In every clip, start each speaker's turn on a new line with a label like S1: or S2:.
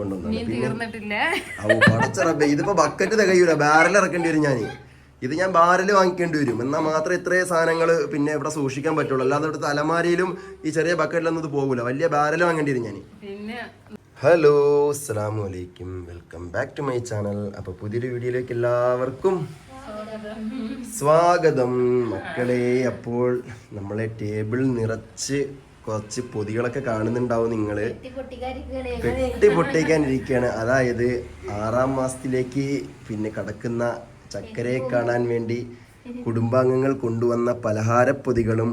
S1: കൊണ്ടുവന്നത് ഇതിപ്പോ bucket തികയൂല barrel ഇറക്കേണ്ടി വരും ഞാൻ ഇത് ഞാൻ ബാരൽ വാങ്ങിക്കേണ്ടി വരും. എന്നാൽ മാത്രമേ ഇത്രയും സാധനങ്ങൾ പിന്നെ ഇവിടെ സൂക്ഷിക്കാൻ പറ്റുള്ളൂ. അല്ലാതെ ഇവിടുത്തെ അലമാരിയിലും ഈ ചെറിയ ബക്കറ്റിലൊന്നും ഇത് പോകൂല. വലിയ ബാരൽ വാങ്ങേണ്ടി വരും ഞാൻ ഹലോ അസ്സലാമു അലൈക്കും. Welcome back to my channel അപ്പോൾ പുതിയൊരു വീഡിയോയിലേക്ക് എല്ലാവർക്കും സ്വാഗതം. മക്കളെ അപ്പോൾ നമ്മളെ ടേബിൾ നിറച്ച് കുറച്ച് പൊതികളൊക്കെ കാണുന്നുണ്ടാവും നിങ്ങൾ പെട്ടി പൊട്ടിക്കാനിരിക്കുകയാണ് അതായത് ആറാം മാസത്തിലേക്ക് പിന്നെ കടക്കുന്ന ചക്കരയെ കാണാൻ വേണ്ടി കുടുംബാംഗങ്ങൾ കൊണ്ടുവന്ന പലഹാര പലഹാരപ്പൊതികളും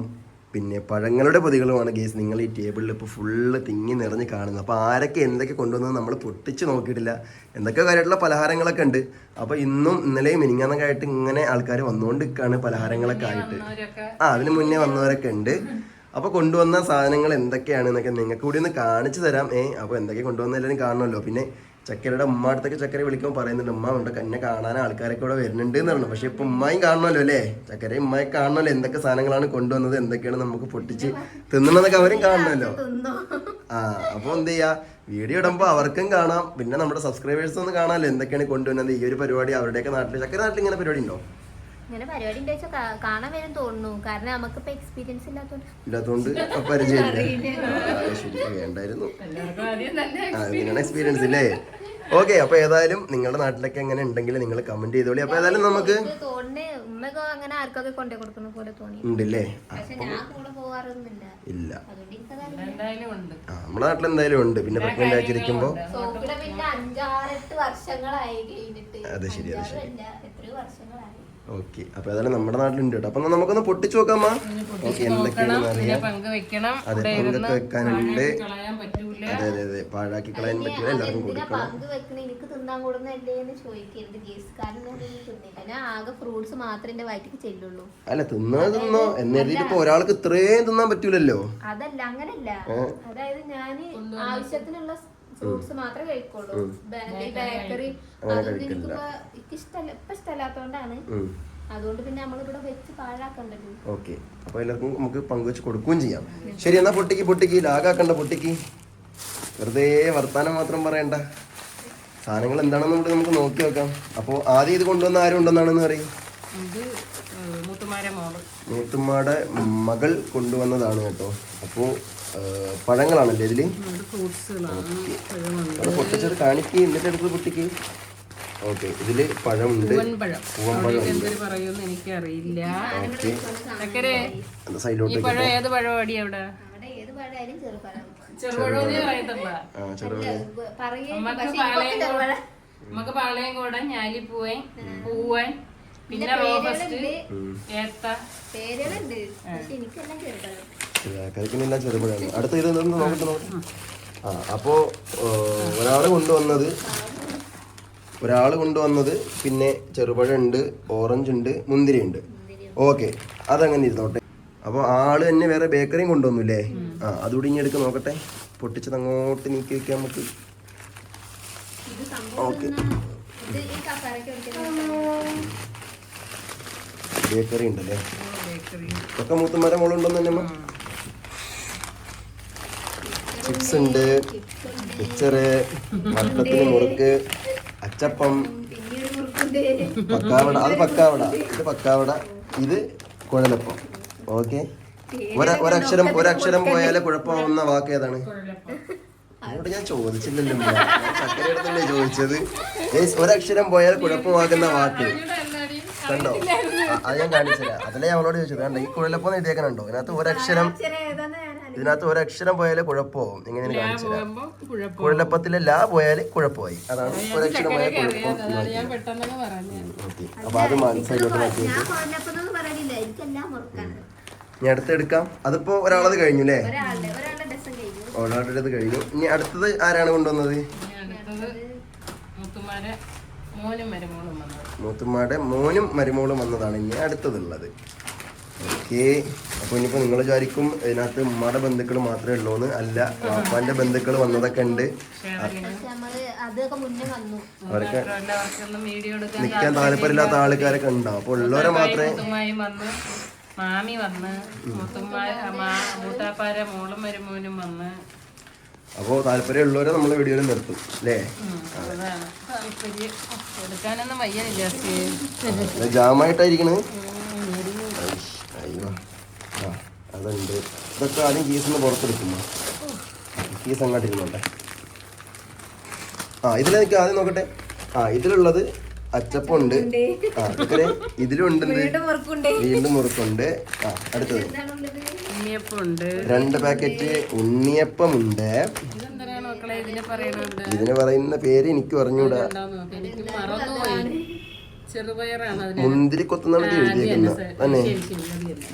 S1: പിന്നെ പഴങ്ങളുടെ പൊതികളുമാണ് ഗേസ് നിങ്ങൾ ഈ ടേബിളിൽ ഇപ്പോൾ ഫുള്ള് തിങ്ങി നിറഞ്ഞ് കാണുന്നത്. അപ്പോൾ ആരൊക്കെ എന്തൊക്കെ കൊണ്ടുവന്നത് നമ്മൾ പൊട്ടിച്ച് നോക്കിയിട്ടില്ല. എന്തൊക്കെ കാര്യമായിട്ടുള്ള പലഹാരങ്ങളൊക്കെ ഉണ്ട്. അപ്പോൾ ഇന്നും ഇന്നലെയും മിനിങ്ങാന്നൊക്കെ ആയിട്ട് ഇങ്ങനെ ആൾക്കാർ വന്നുകൊണ്ട് നിൽക്കുകയാണ് പലഹാരങ്ങളൊക്കെ ആയിട്ട്. ആ അതിന് മുന്നേ വന്നവരൊക്കെ ഉണ്ട്. അപ്പോൾ കൊണ്ടുവന്ന സാധനങ്ങൾ എന്തൊക്കെയാണ് എന്നൊക്കെ നിങ്ങൾക്ക് കൂടി ഒന്ന് കാണിച്ചു തരാം. ഏ അപ്പോൾ എന്തൊക്കെ കൊണ്ടുവന്ന എല്ലാവരും കാണണമല്ലോ. പിന്നെ ചക്കരയുടെ ഉമ്മ അടുത്തൊക്കെ ചക്കര വിളിക്കുമ്പോൾ പറയുന്നുണ്ട് ഉമ്മ ഉണ്ട് എന്നെ കാണാൻ ആൾക്കാരൊക്കെ ഇവിടെ വരുന്നുണ്ട് എന്ന് പറഞ്ഞു. പക്ഷേ ഇപ്പോൾ ഉമ്മയും കാണണമല്ലോ അല്ലേ? ചക്കര ഉമ്മയെ കാണണമല്ലോ. എന്തൊക്കെ സാധനങ്ങളാണ് കൊണ്ടുവന്നത്? എന്തൊക്കെയാണ് നമുക്ക് പൊട്ടിച്ച് തിന്നണമെന്നൊക്കെ അവരും കാണണമല്ലോ. ആ അപ്പോൾ എന്ത് ചെയ്യുക വീഡിയോ ഇടുമ്പോൾ അവർക്കും കാണാം. പിന്നെ നമ്മുടെ സബ്സ്ക്രൈബേഴ്സ് ഒന്ന് കാണാമല്ലോ. എന്തൊക്കെയാണ് കൊണ്ടുവന്നത്? ഈ ഒരു പരിപാടി അവരുടെയൊക്കെ നാട്ടിൽ ചക്കര നാട്ടിൽ ഇങ്ങനെ പരിപാടി ഉണ്ടോ?
S2: ഇങ്ങനെ പരിപാടി കാണാൻ വരും തോന്നുന്നു. കാരണം നമുക്ക് ഇപ്പൊ എക്സ്പീരിയൻസ് ഇല്ലാത്തോണ്ട്
S1: വേണ്ടായിരുന്നു.
S3: എല്ലാവർക്കും തന്നെ
S1: എക്സ്പീരിയൻസ് ഇല്ലേ? ഓക്കെ അപ്പൊ ഏതായാലും നിങ്ങളുടെ നാട്ടിലൊക്കെ എങ്ങനെ ഉണ്ടെങ്കിൽ നിങ്ങൾ കമന്റ് ചെയ്തോളി. അപ്പൊ ഏതായാലും നമുക്ക്
S2: ഇത് തോന്നുന്നേ അങ്ങനെ ആർക്കൊക്കെ കൊണ്ടേ കൊടുക്കുന്ന പോലെ തോന്നി.
S1: ഉണ്ടല്ലേ?
S2: പക്ഷെ ഞാൻ കൂടെ പോവാറൊന്നുമില്ല.
S1: ഇല്ല.
S2: അതുകൊണ്ട് എനിക്കതറിയില്ല
S3: എന്തായാലും ഉണ്ട്.
S1: നമ്മുടെ നാട്ടിൽ എന്തായാലും ഉണ്ട്. പിന്നെ പ്രഗ്നന്റ്
S2: കഴിഞ്ഞിട്ട്.
S1: അത് ശരി, അത് ശരി. ഓക്കെ. അപ്പൊ അതാണ് നമ്മുടെ നാട്ടിലുണ്ട് കേട്ടോ. അപ്പൊ നമുക്കൊന്ന് പൊട്ടിച്ചു നോക്കാമ്മ ഓക്കെ എന്തൊക്കെയാണെന്ന് അറിയാം
S3: വെക്കണം.
S1: അതെ പങ്കൊക്കെ വെക്കാനുണ്ട്. അതെ അതെ അതെ. പാഴാക്കി കളയാൻ പറ്റില്ല എല്ലാവർക്കും കൊടുക്കണം.
S2: എനിക്ക് തിന്നാൻ എന്ന് ചോദിക്കരുത് ആകെ ഫ്രൂട്ട്സ് മാത്രമേ എന്റെ വയറ്റിക്ക് ചെല്ലുള്ളൂ.
S1: അല്ല തിന്നോ തിന്നോ. എന്നെഴുതിയിട്ട് ഇപ്പൊ ഒരാൾക്ക് ഇത്രയും തിന്നാൻ പറ്റൂലല്ലോ.
S2: അതല്ല അങ്ങനല്ല. അതായത് ഞാൻ ആവശ്യത്തിനുള്ള ഫ്രൂട്ട്സ് മാത്രമേ കഴിക്കുള്ളൂ. ബേക്കറി അതൊന്നും എനിക്കിപ്പോ എനിക്ക് ഇഷ്ടല്ല ഇപ്പൊ ഇഷ്ടമല്ലാത്തോണ്ടാണ്. അതുകൊണ്ട് പിന്നെ നമ്മളിവിടെ വെച്ച് പാഴാക്കണ്ടല്ലോ
S1: ഓക്കെ. അപ്പോൾ എല്ലാവർക്കും നമുക്ക് പങ്കുവെച്ച് കൊടുക്കുകയും ചെയ്യാം. ശരി എന്നാ പൊട്ടിക്ക് പൊട്ടിക്ക്. ലാഗാക്കണ്ട പൊട്ടിക്ക്. വെറുതെ വർത്താനം മാത്രം പറയണ്ട. സാധനങ്ങൾ എന്താണെന്ന് കൂടി നമുക്ക് നോക്കി വെക്കാം. അപ്പോൾ ആദ്യം ഇത് കൊണ്ടുവന്ന ആരും ഉണ്ടെന്നാണെന്ന് പറയും. മൂത്തുമ്മയുടെ മകൾ കൊണ്ടുവന്നതാണ് കേട്ടോ. അപ്പോൾ പഴങ്ങളാണല്ലേ ഇതിൽ പൊട്ടിച്ചത് കാണിക്ക്. എന്നിട്ട് എടുത്ത് പൊട്ടിക്ക്. ഓക്കെ. ഇതിൽ പഴമുണ്ട്.
S3: പൂവൻപഴം എനിക്കറിയില്ല.
S1: സൈഡിലോട്ട്
S3: പഴം ഏത് പഴമാടി അവിടെ? നമുക്ക് പാളയം കൂടെ ഞാലിപ്പൂവൻ പൂവൻ പിന്നെ റോബസ്റ്റ് ഏത്ത.
S2: പേരുകളുണ്ട്. പക്ഷെ എനിക്കെല്ലാം ചെറുപഴം
S1: കഴിക്കുന്നില്ല ചെറുപഴമാണ് അടുത്ത ഇത് നോക്കട്ടെ നോക്കട്ടെ ആ അപ്പോൾ ഒരാൾ കൊണ്ടുവന്നത് ഒരാൾ കൊണ്ടുവന്നത് പിന്നെ ചെറുപഴം ഉണ്ട് ഓറഞ്ച് ഉണ്ട് മുന്തിരി ഉണ്ട് ഓക്കെ അതങ്ങനെ ഇരുന്നോട്ടെ. അപ്പോൾ ആൾ തന്നെ വേറെ ബേക്കറിയും കൊണ്ടുവന്നില്ലേ? ആ അതുകൂടി ഇനി എടുക്ക് നോക്കട്ടെ. പൊട്ടിച്ചത് അങ്ങോട്ട് നീക്കി വെക്കാം നമുക്ക്. ഓക്കെ. ബേക്കറി ഉണ്ടല്ലേ ഒക്കെ മൂത്തുമാരെ മോളുണ്ടെന്ന് തന്നെ ചിപ്സ് ഉണ്ട് മിച്ചറ് വട്ടത്തിന് മുറുക്ക് അച്ചപ്പം പക്കാവട. അത് പക്കാവട ഇത് പക്കാവട ഇത് കുഴലപ്പം. ഓക്കെ. ഒരക്ഷരം ഒരക്ഷരം പോയാലേ കുഴപ്പമാവുന്ന വാക്ക് ഏതാണ്? അതോട് ഞാൻ ചോദിച്ചില്ലല്ലോ ചക്കര എടുത്തല്ലേ ചോദിച്ചത്. ഒരക്ഷരം പോയാൽ കുഴപ്പമാകുന്ന വാക്ക്. കണ്ടോ? അത് ഞാൻ കാണിച്ചില്ല അതല്ലേ ഞാൻ അവളോട് ചോദിച്ചത്. കണ്ടോ ഈ കുഴലപ്പം എഴുതിയേക്കണുണ്ടോ? അതിനകത്ത് ഒരക്ഷരം ഇതിനകത്ത് ഒരക്ഷരം പോയാൽ കുഴപ്പമാവും ഇങ്ങനെ
S3: കുഴപ്പം
S1: കുഴലപ്പത്തിലെ ലാ പോയാൽ കുഴപ്പമായി. അതാണ് ഒരക്ഷരം പോയാൽ കുഴപ്പം ഓക്കെ. അപ്പൊ അത് മനസ്സിലോട്ട് മാറ്റി ഇനി അടുത്തെടുക്കാം അതിപ്പോ ഒരാളത് കഴിഞ്ഞു അല്ലേ
S2: ഒരാളുടെ
S1: അത് കഴിഞ്ഞു. ഇനി അടുത്തത് ആരാണ് കൊണ്ടുവന്നത്?
S3: മൂത്തുമ്മാടെ അടുത്തത് മോനും മരുമോളും വന്നത്.
S1: മൂത്തുമ്മയുടെ മോനും മരുമോളും വന്നതാണ് ഇനി അടുത്തതുള്ളത്. ഓക്കെ. അപ്പോൾ ഇനിയിപ്പോ നിങ്ങൾ വിചാരിക്കും ഇതിനകത്ത് ഉമ്മയുടെ ബന്ധുക്കൾ മാത്രമേ ഉള്ളൂ എന്ന് അല്ല വാപ്പാന്റെ ബന്ധുക്കൾ വന്നതൊക്കെ ഉണ്ട്.
S3: ഷെയറിങ്
S2: നമ്മൾ അതൊക്കെ മുന്നേ വന്നു.
S1: അവരൊക്കെ നിൽക്കാൻ താല്പര്യമില്ലാത്ത ആൾക്കാരൊക്കെ ഉണ്ടാവും അപ്പോൾ ഉള്ളവരെ മാത്രമേ
S3: മാമി വന്ന് മൂത്താപ്പാരെ മോളും മരുമോനും വന്ന്.
S1: അപ്പോൾ താല്പര്യമുള്ളവരെ നമ്മൾ വീഡിയോയിൽ നിർത്തും അല്ലേ?
S3: ഉം,
S1: അതുണ്ട് ഇതൊക്കെ ആദ്യം കീസിന്ന് പുറത്തെടുക്കുന്നു. കീസ് അങ്ങോട്ട് ഇരുന്നോട്ടെ ആ എനിക്ക് ആദ്യം നോക്കട്ടെ. ആ ഇതിലുള്ളത് അച്ചപ്പുണ്ട്. ആ ഇതിൽ ഇതിലുണ്ട്. വീണ്ടും മുറുക്കുണ്ട്. ആ അടുത്തത്. രണ്ട് പാക്കറ്റ് ഉണ്ണിയപ്പമുണ്ട്.
S3: ഉണ്ട് ഇതിന്
S1: പറയുന്ന പേര് എനിക്ക് പറഞ്ഞുകൂടാ. മുന്തിരിക്കൊത്തെന്നാണ് എഴുതിയേക്കുന്നത് തന്നെ.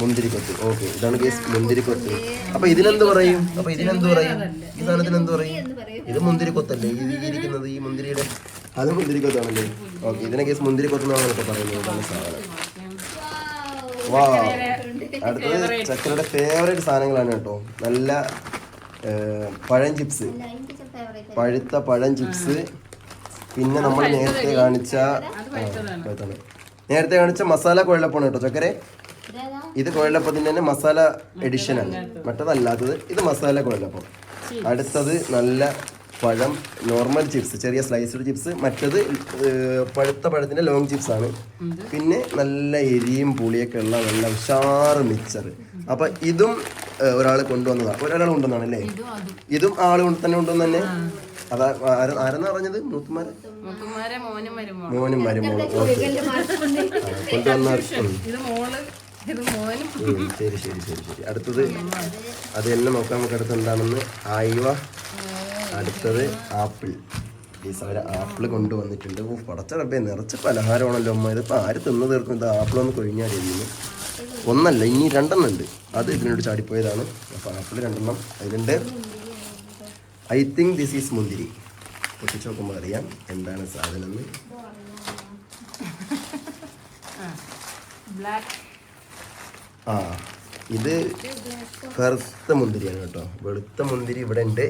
S1: മുന്തിരിക്കൊത്ത് ഓക്കെ. ഇതാണ് കേസ് മുന്തിരിക്കൊത്ത് അപ്പൊ ഇതിനെന്ത് പറയും? അപ്പൊ ഇതിനെന്ത് പറയും? ഈ സാധനത്തിന് എന്ത് പറയും? ഇത് മുന്തിരിക്കൊത്തല്ലേ ഈ ഇരിക്കുന്നത് ഈ മുന്തിരിയുടെ അത് മുന്തിരിക്കൊത്താണല്ലേ ഓക്കെ. ഇതിനെ കേസ് മുന്തിരിക്കൊത്തെന്നാണ് ഇപ്പൊ പറയുന്നത്. ഇതാണ് സാധനം. വാ. അടുത്തത് ചക്കരയുടെ ഫേവറേറ്റ് സാധനങ്ങളാണ് കേട്ടോ. നല്ല പഴം ചിപ്സ് പഴുത്ത പഴം ചിപ്സ് പിന്നെ നമ്മൾ നേരത്തെ കാണിച്ച നേരത്തെ കാണിച്ച മസാല കുഴലപ്പമാണ് കേട്ടോ ചക്കരെ. ഇത് കുഴലപ്പത്തിന്റെ തന്നെ മസാല എഡിഷൻ ആണ് മറ്റതല്ലാത്തത്. ഇത് മസാല കുഴലപ്പം. അടുത്തത് നല്ല പഴം നോർമൽ ചിപ്സ് ചെറിയ സ്ലൈസ്ഡ് ചിപ്സ് മറ്റത് പഴുത്ത പഴത്തിന്റെ ലോങ് ചിപ്സ് ആണ്. പിന്നെ നല്ല എരിയും പുളിയൊക്കെ ഉള്ള നല്ല ഉഷാറ് മിക്സർ അപ്പൊ ഇതും ഒരാൾ കൊണ്ടുവന്നതാണ് ഒരാൾ കൊണ്ടുവന്നാണ് അല്ലേ ഇതും ആൾ കൊണ്ട് തന്നെ കൊണ്ടുവന്ന് തന്നെ അതാ ആരെന്ന് പറഞ്ഞത്? മുത്തുമാരെ
S3: മോനും മരുമോളും.
S1: മോനും മരുമോളും. ഓക്കെ. കൊണ്ടുവന്ന ഉം.
S3: മോൾ ഇത് മോനും.
S1: ശരി ശരി ശരി ശരി. അടുത്തത് അത് തന്നെ നോക്കാം നമുക്ക് അടുത്ത് എന്താണെന്ന്? ആയിവ. അടുത്തത് ആപ്പിൾ. ഈ സാര ആപ്പിൾ കൊണ്ടുവന്നിട്ടുണ്ട്. ഓ പടച്ചടപ്പേ നിറച്ച് പലഹാരമാണല്ലോ അമ്മ. ഇതിപ്പോൾ ആര് തിന്നു തീർക്കും? ഇത് ആപ്പിൾ ഒന്ന് കൊഴിഞ്ഞാൽ ഇരിക്കുന്നു ഒന്നല്ല ഇനി രണ്ടെണ്ണം ഉണ്ട്. അത് ഇതിനോട് ചാടിപ്പോയതാണ്. അപ്പോൾ ആപ്പിൾ രണ്ടെണ്ണം അതിലുണ്ട്. ഐ തിങ്ക് ദിസ് ഈസ് മുന്തിരി. പൊട്ടിച്ച് നോക്കുമ്പോൾ അറിയാം എന്താണ് സാധനം എന്ന് ആ ഇത് കറുത്ത മുന്തിരിയാണ് കേട്ടോ. വെളുത്ത മുന്തിരി ഇവിടെ ഉണ്ട്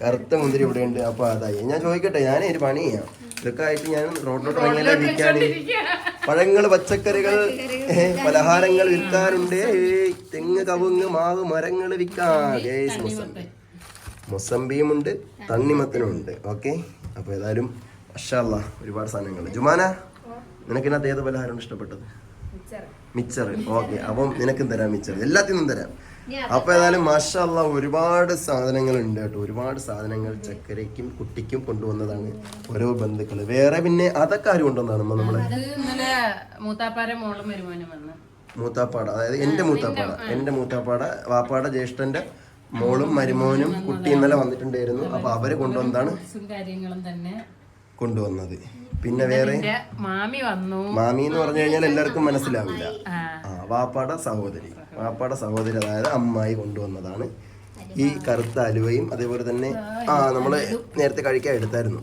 S1: കറുത്ത മുന്തിരി ഇവിടെ ഉണ്ട് അപ്പോൾ അതായി. ഞാൻ ചോദിക്കട്ടെ ഞാൻ ഒരു പണി ചെയ്യാം ഇതൊക്കെ ആയിട്ട് ഞാൻ റോഡിലോട്ട് ഇറങ്ങിയാലേ വിൽക്കാൻ പഴങ്ങൾ പച്ചക്കറികൾ പലഹാരങ്ങൾ വിൽക്കാറുണ്ട്. തെങ്ങ് കവുങ്ങ് മാവ് മരങ്ങൾ വിൽക്കാൻ. ഗേസ് മൊസംബി മൊസംബിയും ഉണ്ട് തണ്ണിമത്തനും ഉണ്ട് ഓക്കെ? അപ്പൊ ഏതായാലും അഷാള്ള ഒരുപാട് സാധനങ്ങൾ. ജുമാന? നിനക്ക് നിനക്കിനകത്ത് ഏത് പലഹാരമാണ് ഇഷ്ടപ്പെട്ടത്? മിച്ചർ ഓക്കെ അപ്പം നിനക്കും തരാം മിച്ചർ എല്ലാത്തിനും തരാം. അപ്പൊ ഏതായാലും മാഷല്ല ഒരുപാട് സാധനങ്ങൾ ഉണ്ട് കേട്ടോ. ഒരുപാട് സാധനങ്ങൾ ചക്കരയ്ക്കും കുട്ടിക്കും കൊണ്ടുവന്നതാണ് ഓരോ ബന്ധുക്കൾ വേറെ പിന്നെ അതൊക്കെ ആരും കൊണ്ടുവന്നതാണ് നമ്മളെ? മൂത്താപ്പാട അതായത് എന്റെ മൂത്താപ്പാട. എന്റെ മൂത്താപ്പാട വാപ്പാട ജ്യേഷ്ഠന്റെ മോളും മരുമോനും കുട്ടി ഇന്നലെ വന്നിട്ടുണ്ടായിരുന്നു. അപ്പൊ അവർ കൊണ്ടുവന്നതാണ്.
S3: കാര്യങ്ങളും തന്നെ
S1: കൊണ്ടുവന്നത്. പിന്നെ വേറെ
S3: മാമി വന്നു.
S1: മാമി എന്ന് പറഞ്ഞു കഴിഞ്ഞാൽ എല്ലാവർക്കും മനസ്സിലാവില്ല.
S3: ആ.
S1: വാപ്പാടെ സഹോദരി. വാപ്പാടെ സഹോദരി അതായത് അമ്മായി കൊണ്ടുവന്നതാണ്. ഈ കറുത്ത അലുവയും അതേപോലെ തന്നെ ആ നമ്മൾ നേരത്തെ കഴിക്കാൻ എടുത്തായിരുന്നു.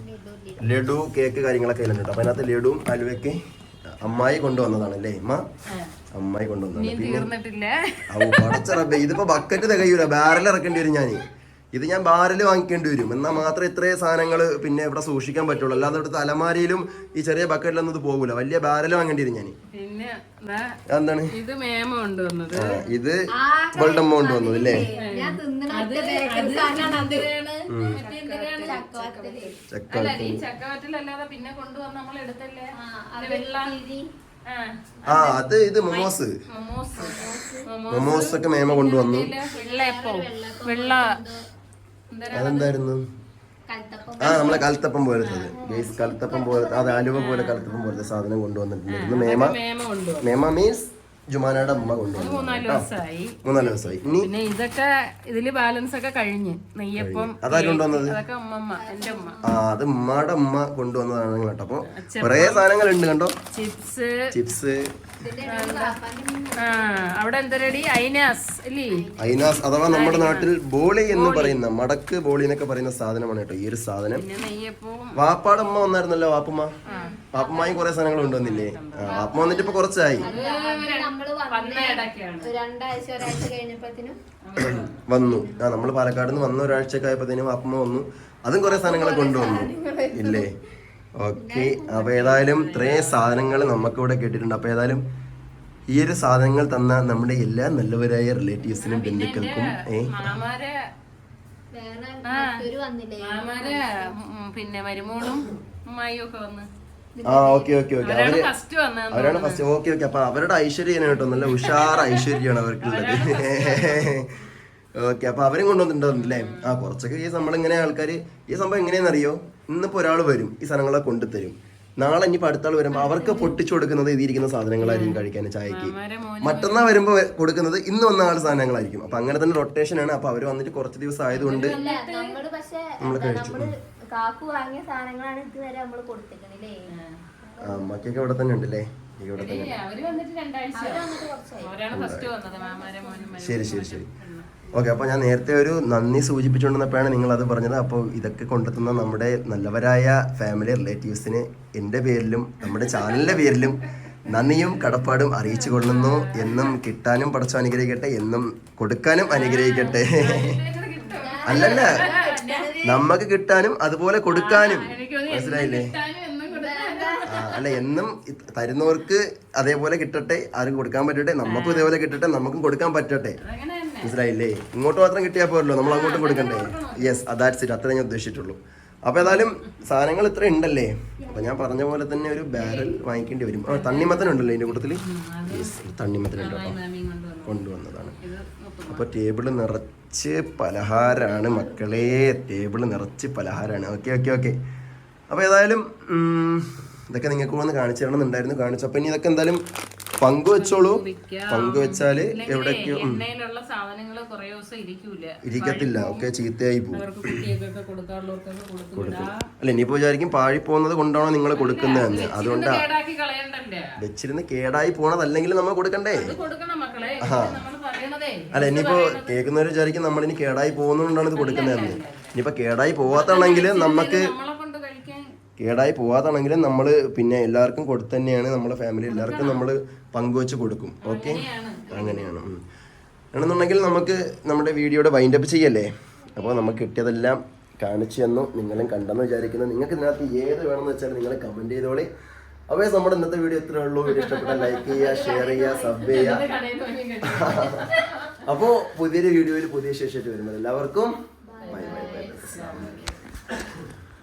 S1: ലഡു കേക്ക് കാര്യങ്ങളൊക്കെ അതിലുണ്ട്. അപ്പൊ അതിനകത്ത് ലഡുവും അലുവയൊക്കെ അമ്മായി കൊണ്ടുവന്നതാണ് അല്ലേ അമ്മ അമ്മായി പടച്ചറബേ ഇതിപ്പോ ബക്കറ്റ് തികയൂല ബാരൽ ഇറക്കേണ്ടി വരും ഞാൻ ഇത് ഞാൻ ബാരൽ വാങ്ങിക്കേണ്ടി വരും. എന്നാൽ മാത്രമേ ഇത്രയും സാധനങ്ങൾ പിന്നെ ഇവിടെ സൂക്ഷിക്കാൻ പറ്റുള്ളൂ. അല്ലാതെ ഇവിടുത്തെ തലമാരിയിലും ഈ ചെറിയ ബക്കറ്റിലൊന്നും ഇത് പോകൂല. വലിയ ബാരൽ വാങ്ങേണ്ടി വരും ഞാൻ
S3: പിന്നെ
S1: എന്താണ്
S3: ഇത് മേമ കൊണ്ടുവന്നത്.
S1: ഇത് ഇവളുടെ അമ്മ കൊണ്ടുവന്നത് അല്ലേ?
S3: ചക്കവറ്റിലല്ലാതെ പിന്നെ കൊണ്ടുവന്ന് നമ്മൾ എടുത്തല്ലേ വെള്ള. ആ.
S1: ആ അത് ഇത് മൊമോസ്.
S3: മൊമോസ്.
S1: ഒക്കെ മേമ കൊണ്ടുവന്നു.
S3: വെള്ള
S1: അതെന്തായിരുന്നു?
S2: കൽത്തപ്പം.
S1: ആ നമ്മളെ കൽത്തപ്പം പോലത്തത് ഗൈസ് കൽത്തപ്പം പോലത്തെ അത് ആലുവ പോലെ കൽത്തപ്പം പോലത്തെ സാധനം കൊണ്ടുവന്നിട്ടുണ്ടായിരുന്നു മേമ
S3: മേമ
S1: മീൻസ് ജുമാനയുടെ അമ്മ കൊണ്ടുവന്നു.
S3: മൂന്നാൽ ദിവസമായി.
S1: മൂന്നാൽ ദിവസമായി. ഇനി
S3: പിന്നെ ഇതൊക്കെ ഇതിൽ ബാലൻസ് ഒക്കെ കഴിഞ്ഞ് നെയ്യപ്പം
S1: അതാരും കൊണ്ടുവന്നത്?
S3: അതൊക്കെ അമ്മമ്മ എന്റെ ഉമ്മ.
S1: ആ അത് ഉമ്മയുടെ അമ്മ കൊണ്ടുവന്നതാണ് കേട്ടോ. അപ്പൊ കുറേ സാധനങ്ങൾ ഉണ്ട് കണ്ടോ?
S3: Chips
S1: chips.
S3: ആ അവിടെ എന്തരടി ഐനാസ് അല്ലേ
S1: ഐനാസ് അഥവാ നമ്മുടെ നാട്ടിൽ ബോളി എന്ന് പറയുന്ന മടക്ക് ബോളി എന്നൊക്കെ പറയുന്ന സാധനമാണ് കേട്ടോ ഈ ഒരു സാധനം. വാപ്പാടമ്മ വന്നായിരുന്നല്ലോ വാപ്പമ്മ? വാപ്പമ്മയും കുറെ സാധനങ്ങൾ കൊണ്ടുവന്നില്ലേ? പാപ്പ വന്നിട്ട് ഇപ്പൊ കുറച്ചായി.
S3: വന്ന.
S1: ആ നമ്മൾ പാലക്കാട് നിന്ന് വന്ന ഒരാഴ്ചയൊക്കെ ആയപ്പോഴത്തേനും പാപ്പമ്മ വന്നു. അതും കുറെ സാധനങ്ങളെ കൊണ്ടുവന്നു. ഇല്ലേ? ഓക്കെ. അപ്പൊ ഏതായാലും ഇത്രയും സാധനങ്ങൾ നമുക്ക് ഇവിടെ കേട്ടിട്ടുണ്ട്. അപ്പൊ ഏതായാലും ഈ ഒരു സാധനങ്ങൾ തന്ന നമ്മുടെ എല്ലാ നല്ലവരായ റിലേറ്റീവ്സിനും ബന്ധുക്കൾക്കും ഏ?
S3: പിന്നെ മരുമോളും ഉമ്മായും ഒക്കെ വന്ന്.
S1: ആ ഓക്കെ ഓക്കെ ഓക്കെ.
S3: അവരാണ് അവർ
S1: അവരാണ് ഫസ്റ്റ് ഓക്കെ ഓക്കെ. അപ്പൊ അവരുടെ ഐശ്വര്യം കേട്ടോ. നല്ല ഉഷാർ ഐശ്വര്യമാണ് അവർക്കുള്ളത്. ഓക്കെ അപ്പൊ അവരും കൊണ്ടുവന്നിട്ടുണ്ടല്ലേ ആ കുറച്ചൊക്കെ ഈ സംഭവം ഇങ്ങനെ ആൾക്കാർ ഈ സംഭവം എങ്ങനെയാണെന്നറിയോ? ഇന്നിപ്പോ ഒരാൾ വരും ഈ സാധനങ്ങളെ കൊണ്ടുതരും. നാളെ ഇനിയിപ്പോ അടുത്ത ആൾ വരുമ്പോ അവർക്ക് പൊട്ടിച്ചു കൊടുക്കുന്നത് ഇതിരിക്കുന്ന സാധനങ്ങളായിരിക്കും കഴിക്കാൻ ചായക്ക്.
S3: മറ്റന്നാ
S1: മറ്റന്നാൾ വരുമ്പോ കൊടുക്കുന്നത് ഇന്ന് വന്ന ആൾ സാധനങ്ങളായിരിക്കും. അപ്പൊ അങ്ങനെ തന്നെ റൊട്ടേഷൻ ആണ്. അപ്പൊ അവർ വന്നിട്ട് കുറച്ച് ദിവസം ആയതുകൊണ്ട്
S2: നമ്മൾ
S1: കഴിച്ചു.
S2: കാക്കു വാങ്ങിയ സാധനങ്ങളാണ് ഇതുവരെ
S1: നമ്മൾ അമ്മക്കൊക്കെ ഇവിടെ തന്നെ ഉണ്ടല്ലേ ഇവിടെ തന്നെ
S3: ഏയ്, വന്നിട്ട് രണ്ടാഴ്ച.
S2: അവർ വന്നിട്ട് കുറച്ചായി
S3: അവരാണ് ഫസ്റ്റ് വന്നത് മാമാരെ മോനും
S1: ശരി ശരി ശരി. ഓക്കെ അപ്പോൾ ഞാൻ നേരത്തെ ഒരു നന്ദി സൂചിപ്പിച്ചുകൊണ്ടിരുന്നപ്പോഴാണ് നിങ്ങൾ അത് പറഞ്ഞത്. അപ്പോൾ ഇതൊക്കെ കൊണ്ടെത്തുന്ന നമ്മുടെ നല്ലവരായ ഫാമിലി റിലേറ്റീവ്സിന് എന്റെ പേരിലും നമ്മുടെ ചാനലിന്റെ പേരിലും നന്ദിയും കടപ്പാടും അറിയിച്ചു കൊള്ളുന്നു. എന്നും കിട്ടാനും പടച്ചോ അനുഗ്രഹിക്കട്ടെ എന്നും കൊടുക്കാനും അനുഗ്രഹിക്കട്ടെ. അല്ലല്ല. നമുക്ക് കിട്ടാനും അതുപോലെ കൊടുക്കാനും. മനസ്സിലായില്ലേ? അല്ല എന്നും തരുന്നവർക്ക് അതേപോലെ കിട്ടട്ടെ ആരും കൊടുക്കാൻ പറ്റട്ടെ നമുക്കും ഇതേപോലെ കിട്ടട്ടെ നമുക്കും കൊടുക്കാൻ പറ്റട്ടെ.
S3: അങ്ങനെ തന്നെ.
S1: മനസ്സിലായില്ലേ? ഇങ്ങോട്ട് മാത്രം കിട്ടിയാൽ പോരല്ലോ നമ്മൾ അങ്ങോട്ടും കൊടുക്കണ്ടേ? യെസ് അതാറ്റ് ഇറ്റ് അത്രേ ഞാൻ ഉദ്ദേശിച്ചിട്ടുള്ളൂ. അപ്പൊ ഏതായാലും സാധനങ്ങൾ ഇത്ര ഉണ്ടല്ലേ? അപ്പൊ ഞാൻ പറഞ്ഞ പോലെ തന്നെ ഒരു ബാരൽ വാങ്ങിക്കേണ്ടി വരും. ആ തണ്ണിമത്തൻ ഉണ്ടല്ലോ ഇതിന്റെ തണ്ണിമത്തൻ ഉണ്ട് കേട്ടോ. കൊണ്ടുവന്നതാണ്.
S3: അപ്പൊ ടേബിൾ
S1: അപ്പോൾ ടേബിൾ നിറച്ച് പലഹാരാണ്. മക്കളെ ടേബിൾ നിറച്ച് പലഹാരാണ്. ഓക്കെ ഓക്കെ ഓക്കെ അപ്പോൾ ഏതായാലും ഇതൊക്കെ നിങ്ങൾക്ക് വന്ന് കാണിച്ചു തരണമെന്നുണ്ടായിരുന്നു. കാണിച്ചു. അപ്പോൾ ഇനി ഇതൊക്കെ എന്തായാലും പങ്കുവെച്ചോളൂ പങ്കുവെച്ചാൽ
S3: എണ്ണയിലുള്ള കുറേ ദിവസം ഇരിക്കൂല.
S1: ഇരിക്കത്തില്ല. ഒക്കെ ചീത്തയായി പോകും. അല്ല ഇനിയിപ്പോ വിചാരിക്കും പാഴി പോകുന്നത് കൊണ്ടാണോ നിങ്ങൾ കൊടുക്കുന്നതെന്ന്. അതുകൊണ്ടാ വെച്ചിരുന്ന് കേടായി പോണതല്ലെങ്കിൽ നമ്മൾ കൊടുക്കണ്ടേ?
S3: ആ
S1: അല്ല ഇനിയിപ്പോ കേൾക്കുന്നവർ വിചാരിക്കും നമ്മളിനി കേടായി പോകുന്നതുകൊണ്ടാണ് ഇത് കൊടുക്കുന്നതെന്ന്. ഇനിയിപ്പോ കേടായി പോവാത്താണെങ്കിൽ നമുക്ക് കേടായി പോവാതാണെങ്കിലും നമ്മൾ പിന്നെ എല്ലാവർക്കും കൊടുത്തു തന്നെയാണ് നമ്മുടെ ഫാമിലി എല്ലാവർക്കും നമ്മൾ പങ്കുവെച്ച് കൊടുക്കും. ഓക്കെ അങ്ങനെയാണ്. ആണെന്നുണ്ടെങ്കിൽ നമുക്ക് നമ്മുടെ വീഡിയോയുടെ വൈൻഡപ്പ് ചെയ്യല്ലേ? അപ്പോൾ നമുക്ക് കിട്ടിയതെല്ലാം കാണിച്ചു തന്നു. നിങ്ങളും കണ്ടെന്ന് വിചാരിക്കുന്നു. നിങ്ങൾക്ക് ഇതിനകത്ത് ഏത് വേണമെന്ന് വെച്ചാൽ നിങ്ങൾ കമന്റ് ചെയ്തോളി. അപ്പോൾ നമ്മുടെ ഇന്നത്തെ വീഡിയോ ഇത്രേ ഉള്ളൂ. വീഡിയോ ഇഷ്ടപ്പെട്ട ലൈക്ക് ചെയ്യുക ഷെയർ ചെയ്യുക സബ് ചെയ്യുക. അപ്പോൾ പുതിയൊരു വീഡിയോയിൽ പുതിയ ശേഷിയായിട്ട് വരുന്നത് എല്ലാവർക്കും ബൈ ബൈ ബൈ